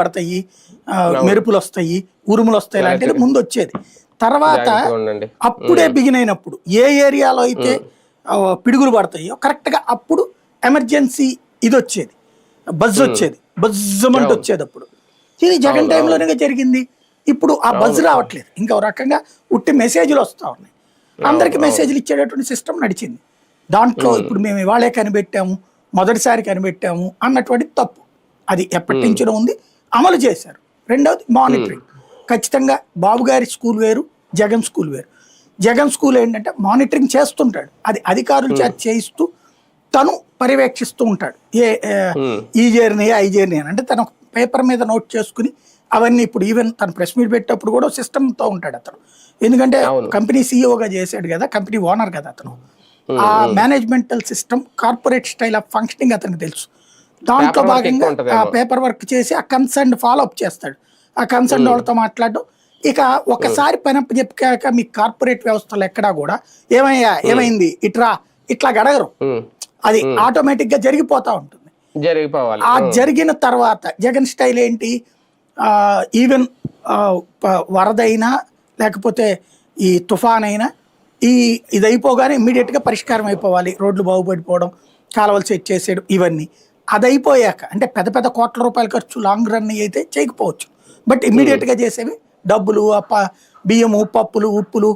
పడతాయి మెరుపులు వస్తాయి ఉరుములు వస్తాయి లాంటిది ముందు వచ్చేది తర్వాత అప్పుడే బిగిన్ అయినప్పుడు ఏ ఏరియాలో అయితే పిడుగులు పడతాయో కరెక్ట్గా అప్పుడు ఎమర్జెన్సీ ఇది వచ్చేది బజ్ వచ్చేది. బజ్జమంట వచ్చేది అప్పుడు ఇది జగన్ టైంలోనే జరిగింది. ఇప్పుడు ఆ బజ్ రావట్లేదు. ఇంకా ఒక రకంగా ఉట్టి మెసేజ్లు వస్తా ఉన్నాయి. అందరికి మెసేజ్లు ఇచ్చేటటువంటి సిస్టమ్ నడిచింది. దాంట్లో ఇప్పుడు మేము ఇవాళే కనిపెట్టాము మొదటిసారి కనిపెట్టాము అన్నటువంటి తప్పు. అది ఎప్పటి నుంచో ఉంది. అమలు చేశారు. రెండవది మానిటరింగ్ ఖచ్చితంగా బాబు గారి స్కూల్ వేరు జగన్ స్కూల్ వేరు. జగన్ స్కూల్ ఏంటంటే మానిటరింగ్ చేస్తుంటాడు. అది అధికారుల చేత చేయిస్తూ తను పర్యవేక్షిస్తూ ఉంటాడు. ఏ ఏ, ఈ జర్నీ ఐ జర్నీ అని. అంటే తను పేపర్ మీద నోట్ చేసుకుని అవన్నీ ఇప్పుడు ఈవెన్ తను ప్రెస్ మీట్ పెట్టేటప్పుడు కూడా సిస్టమ్తో ఉంటాడు అతను. ఎందుకంటే కంపెనీ సీఈఓగా చేశాడు కదా కంపెనీ ఓనర్ కదా అతను. ఆ managemental system corporate style of functioning అతనికి తెలుసు. దాంట్లో Paperwork భాగంగా. ఆ పేపర్ వర్క్ చేసి ఆ కన్సర్న్ ఫాలో అప్ చేస్తాడు. ఆ కన్సర్న్ వాళ్ళతో మాట్లాడడం. ఇక ఒకసారి పని చెప్పాక మీ కార్పొరేట్ వ్యవస్థలు ఎక్కడా కూడా ఏమయ్యా ఏమైంది? ఇట్రా ఇట్లా గడగరు. అది ఆటోమేటిక్గా జరిగిపోతా ఉంటుంది. జరిగిపోవాలి. ఆ జరిగిన తర్వాత జగన్ స్టైల్ ఏంటి? ఈవెన్ వరదైనా లేకపోతే ఈ తుఫాన్ అయినా ఈ ఇది అయిపోగానే immediate గా పరిష్కారం అయిపోవాలి. రోడ్లు బాగుపడిపోవడం కాలువలు సెట్ చేసేయడం ఇవన్నీ. అది అయిపోయాక అంటే పెద్ద పెద్ద కోట్ల రూపాయల ఖర్చు లాంగ్ రన్ అయితే చేయకపోవచ్చు. బట్గా చేసేవి డబ్బులు బియ్యము పప్పులు ఉప్పులు